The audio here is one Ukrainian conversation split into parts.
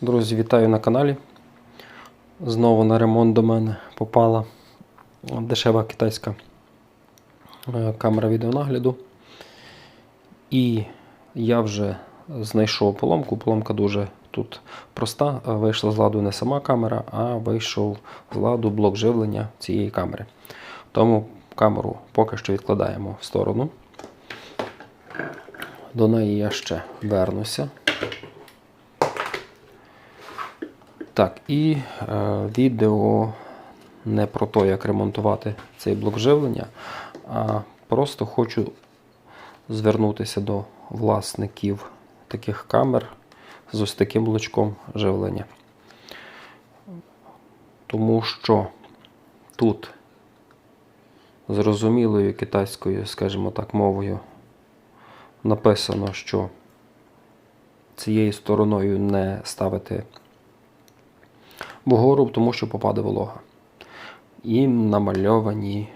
Друзі, вітаю на каналі. Знову на ремонт до мене попала дешева китайська е, камера відеонагляду. І я вже знайшов поломку. Поломка дуже тут проста. Вийшла з ладу не сама камера, а вийшов з ладу блок живлення цієї камери. Тому камеру поки що відкладаємо в сторону. До неї я ще вернуся. Так, і е, відео не про те, як ремонтувати цей блок живлення, а просто хочу звернутися до власників таких камер з ось таким блочком живлення. Тому що тут зрозумілою китайською, скажімо так, мовою написано, що цією стороною не ставити вгору, тому що попаде волога. І намальовані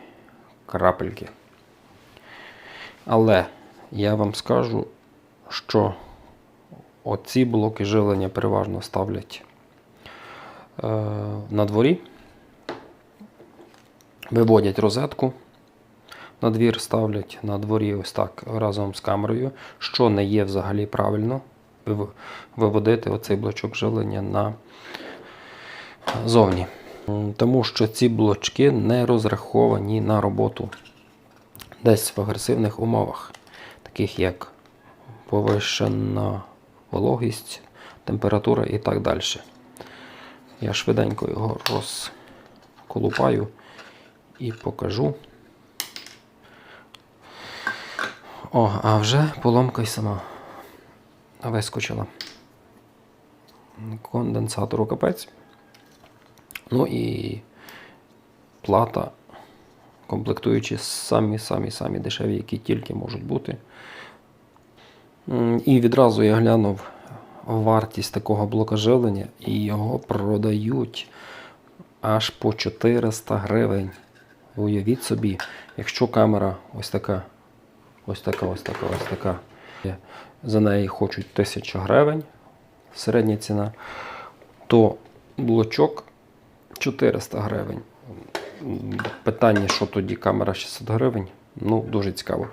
крапельки. Але я вам скажу, що оці блоки живлення переважно ставлять е, на дворі, виводять розетку. На двір ставлять на дворі ось так разом з камерою, що не є взагалі правильно виводити оцей блочок живлення на зовні. Тому що ці блочки не розраховані на роботу десь в агресивних умовах, таких як повищена вологість, температура і так далі. Я швиденько його розколупаю і покажу. О, а вже поломка й сама вискочила. Конденсатору капець. Ну і плата, комплектуючі самі-самі-самі дешеві, які тільки можуть бути. І відразу я глянув вартість такого блока живлення, і його продають аж по 400 гривень. Уявіть собі, якщо камера ось така, ось така, ось така, ось така. За неї хочуть 1000 гривень, середня ціна, то блочок 400 гривень. Питання, що тоді камера 600 гривень, ну, дуже цікаво.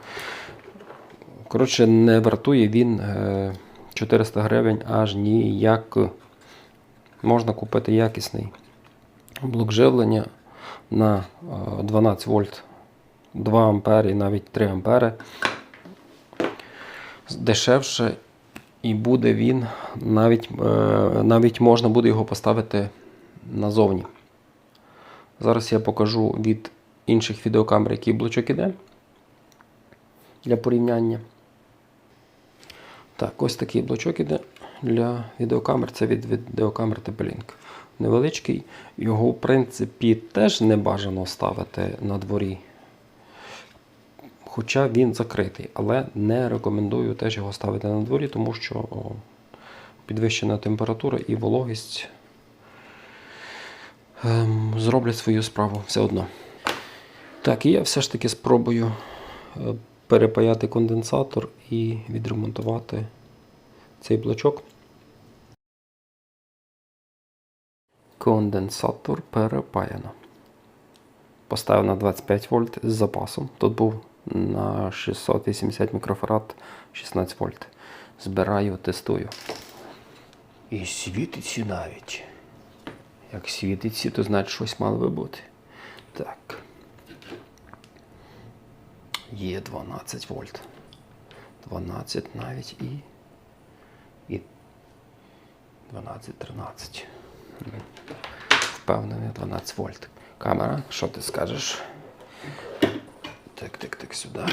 Коротше, не вартує він е, 400 гривень аж ніяк. Можна купити якісний блок живлення на е, 12 вольт, 2 ампери і навіть 3 ампери. Дешевше і буде він навіть, е, навіть можна буде його поставити назовні. Зараз я покажу від інших відеокамер, який блочок іде для порівняння. Так, ось такий блочок іде для відеокамер. Це від відеокамер TP-Link. Невеличкий. Його, в принципі, теж не бажано ставити на дворі. Хоча він закритий, але не рекомендую теж його ставити на дворі, тому що підвищена температура і вологість зроблять свою справу все одно. Так, і я все ж таки спробую е, перепаяти конденсатор і відремонтувати цей блочок. Конденсатор перепаяно. Поставив на 25 вольт з запасом. Тут був на 680 мікрофарад 16 вольт. Збираю, тестую. І світиться навіть. Як світиться, то значить щось мало би бути. Так. Є 12 вольт. 12 навіть і. І 12-13. Впевнений 12 вольт. Камера, що ти скажеш? Так, так, так, сюди.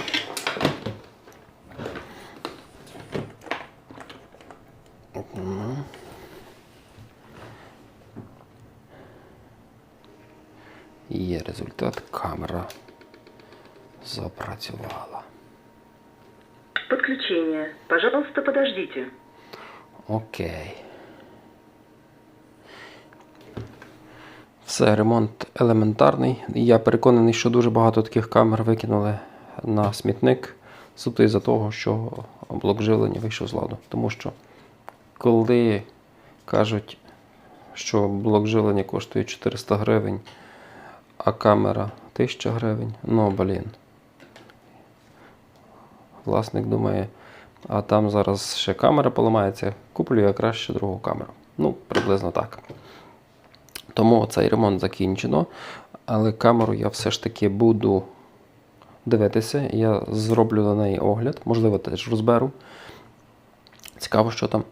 Мгм. Є результат. Камера запрацювала. Подключение. Пожалуйста, подождите. Окей. Все, ремонт елементарний. Я переконаний, що дуже багато таких камер викинули на смітник суто із-за того, що блок живлення вийшов з ладу. Тому що коли Кажуть, що блок жилення коштує 400 гривень, а камера 1000 гривень. Ну, блін. Власник думає, а там зараз ще камера поламається, куплю я краще другу камеру. Ну, приблизно так. Тому цей ремонт закінчено, але камеру я все ж таки буду дивитися. Я зроблю на неї огляд, можливо, теж розберу. Цікаво, що там.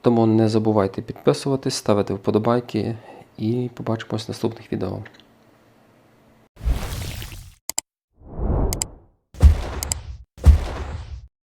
Тому не забувайте підписуватись, ставити вподобайки і побачимось в наступних відео.